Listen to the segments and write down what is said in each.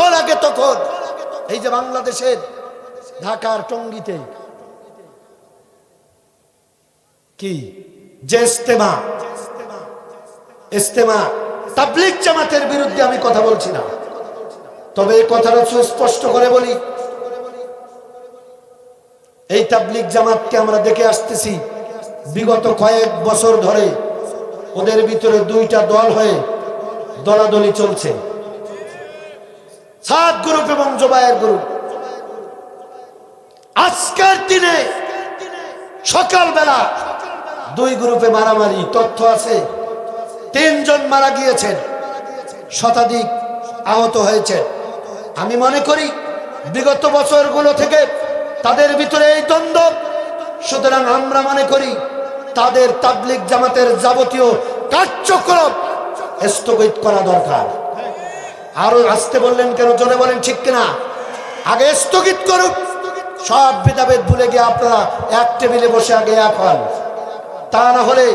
লাগে তখন? এই যে বাংলাদেশের ঢাকার টঙ্গিতে। কি? যে ইস্তেমা ইস্তেমা জামাতের বিরুদ্ধে আমি কথা বলছি না। তবে এই কথাটা সুস্পষ্ট করে বলি। এই তাবলিক জামাতকে আমরা দেখে আসতেছি। বিগত কয়েক বছর ধরে ওদের ভিতরে দুইটা দল হয়ে দলাদলি চলছে। সাত গ্রুপ এবং জোবায়ের গ্রুপ। আজকের দিনে সকালবেলা দুই গ্রুপে মারামারি, তথ্য আছে। তিনজন মারা গিয়েছেন, শতাধিক আহত হয়েছেন। আমি মনে করি, বিগত বছরগুলো থেকে তাদের ভিতরে এই দ্বন্দ্ব। সুতরাং আমরা মনে করি, তাদের তাবলিক জামাতের যাবতীয় কার্যক্রম স্থগিত করা দরকার। আরও আসতে বললেন কেন? জোরে বলেন, ঠিক কিনা? আগে স্থগিত করুক সব ভেদাভেদ ভুলে গিয়ে আপনারা এক টেবিলে বসে আগে এক হন। তা না হলে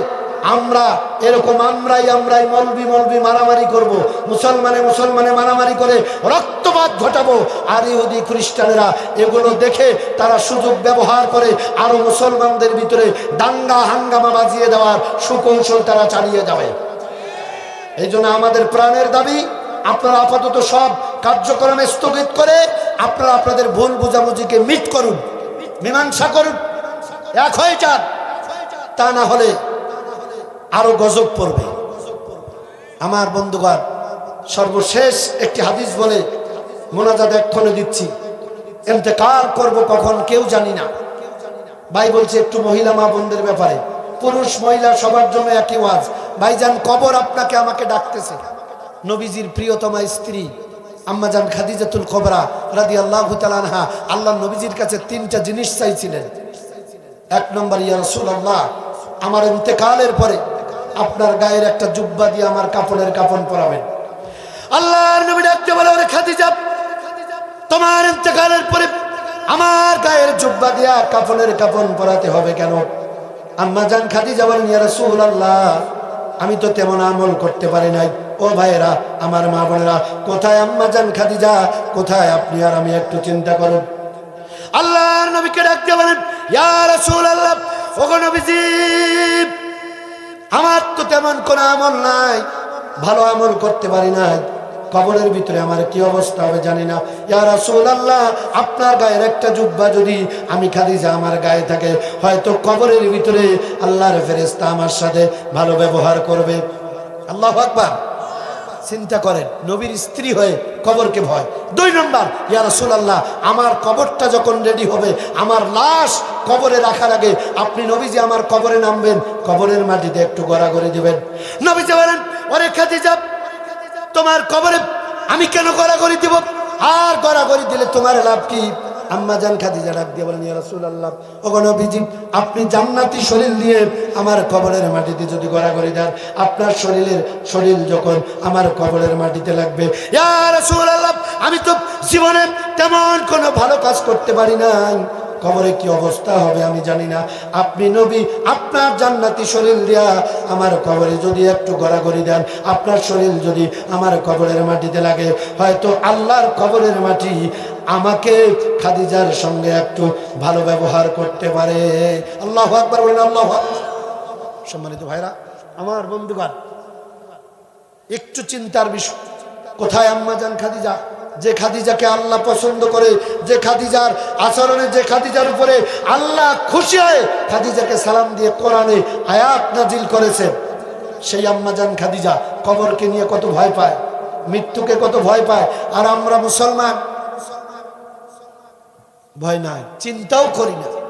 আমরা এরকম আমরাই আমরাই মলবি মলবি মারামারি করব। মুসলমানে মুসলমানে মারামারি করে রক্তপাত ঘটাবো। আর ইহুদি খ্রিস্টানেরা এগুলো দেখে তারা সুযোগ ব্যবহার করে আরও মুসলমানদের ভিতরে দাঙ্গা হাঙ্গামা বাজিয়ে দেওয়ার সুকৌশল তারা চালিয়ে যাবে। এই আমাদের প্রাণের দাবি আপনারা আপাতত সব কার্যক্রম স্থগিত করে আপনারা আপনাদের ভুল বুঝাবুঝিকে মিট করুন, মীমাংসা করুন, এক হয়ে যান। তা না হলে আরও গজব পড়বে। আমার বন্ধুগণ, সর্বশেষ একটি হাদিস বলে মোনাজাত এক্ষণে দিচ্ছি। এতেকাল করব কখন কেউ জানি না। ভাই বলছে, একটু মহিলা মা বোনদের ব্যাপারে। পুরুষ মহিলা সবার জন্য একই ওয়াজ। ভাইজান কবর আপনাকে আমাকে ডাকতেছে। নবীজির প্রিয়তমা স্ত্রী আম্মাজান খাদিজাতুল কবরা রাদি আল্লাহ তালানহা আল্লাহ নবীজির কাছে তিনটা জিনিস চাইছিলেন। এক নম্বর, ইয়া রাসূলুল্লাহ, আমার ইন্তেকালের পরে আপনার গায়ের একটা জুব্বা দিয়ে আমার কাপড়ের কাপন পরাবেন। আল্লাহর নবী ডাকতে বলে, ওরে খাদিজা, তোমার ইন্তেকালের পরে আমার গায়ের জুব্বা দিয়া কাপনের কাপন পরাতে হবে কেন? আম্মা জান খাদিজা বলেন, ইয়া রাসূলুল্লাহ আমি তো তেমন আমল করতে পারি নাই। ও ভাইয়েরা, আমার মা বোনেরা, কোথায় আম্মা খাতি যা কোথায় আপনি আর আমি একটু চিন্তা করুন। আল্লাহর নবীকে ডাকতে বলেন নবীজি, আমার তো তেমন কোনো আমল নাই। ভালো আমল করতে পারি না কবরের ভিতরে আমার কি অবস্থা হবে জানি না। ইয়া রাসূলুল্লাহ, আপনার গায়ের একটা জুব্বা যদি আমি খাদিজা আমার গায়ে থাকে, হয়তো কবরের ভিতরে আল্লাহর ফেরেশতা আমার সাথে ভালো ব্যবহার করবে। আল্লাহ আকবার। চিন্তা করেন, নবীর স্ত্রী হয়ে কবরকে ভয়। দুই নম্বর, ইয়া রাসূলুল্লাহ, আমার কবরটা যখন রেডি হবে, আমার লাশ কবরে রাখার আগে আপনি নবীজি আমার কবরে নামবেন, কবরের মাটিতে একটু গড়াগড়ি দিবেন। নবীজি বলেন, ওরে খাদিজা তোমার কবরে আমি কেন গড়াগড়ি দিব? আর গড়াগড়ি দিলে তোমার লাভ কি? আম্মা জান খাদিজা ডাক দিয়ে বলেন, ইয়া রাসূলুল্লাহ, ওগো নবীজি, আপনি জান্নাতি শরীর দিয়ে আমার কবরের মাটিতে যদি গড়া গড়াগড়ি দেন, আপনার শরীরের শরীর যখন আমার কবরের মাটিতে লাগবে, ইয়া রাসূলুল্লাহ, আমি তো জীবনে তেমন কোনো ভালো কাজ করতে পারি না কবরে কি অবস্থা হবে আমি জানি না। আপনি নবী, আপনার জান্নাতি শরীর দিয়া আমার কবরে যদি একটু গড়াগড়ি দেন, আপনার শরীর যদি আমার কবরের মাটিতে লাগে, হয়তো আল্লাহর কবরের মাটি আমাকে খাদিজার সঙ্গে একটু ভালো ব্যবহার করতে পারে। আল্লাহ আকবার বলেন, আল্লাহ সম্মানিত ভাইরা, আমার বন্ধুগণ, একটু চিন্তার বিষয়, কোথায় আম্মা যান খাদিজা? যে খাদিজাকে আল্লাহ পছন্দ করে, যে খাদিজার আচরণে, যে খাদিজার উপরে আল্লাহ খুশি হয় খাদিজাকে সালাম দিয়ে কোরআনে আয়াত নাজিল করেছেন সেই আম্মাজান খাদিজা কবরকে নিয়ে কত ভয় পায়, মৃত্যুকে কত ভয় পায়, আর আমরা মুসলমান। ভয় নাই, চিন্তাও করি না।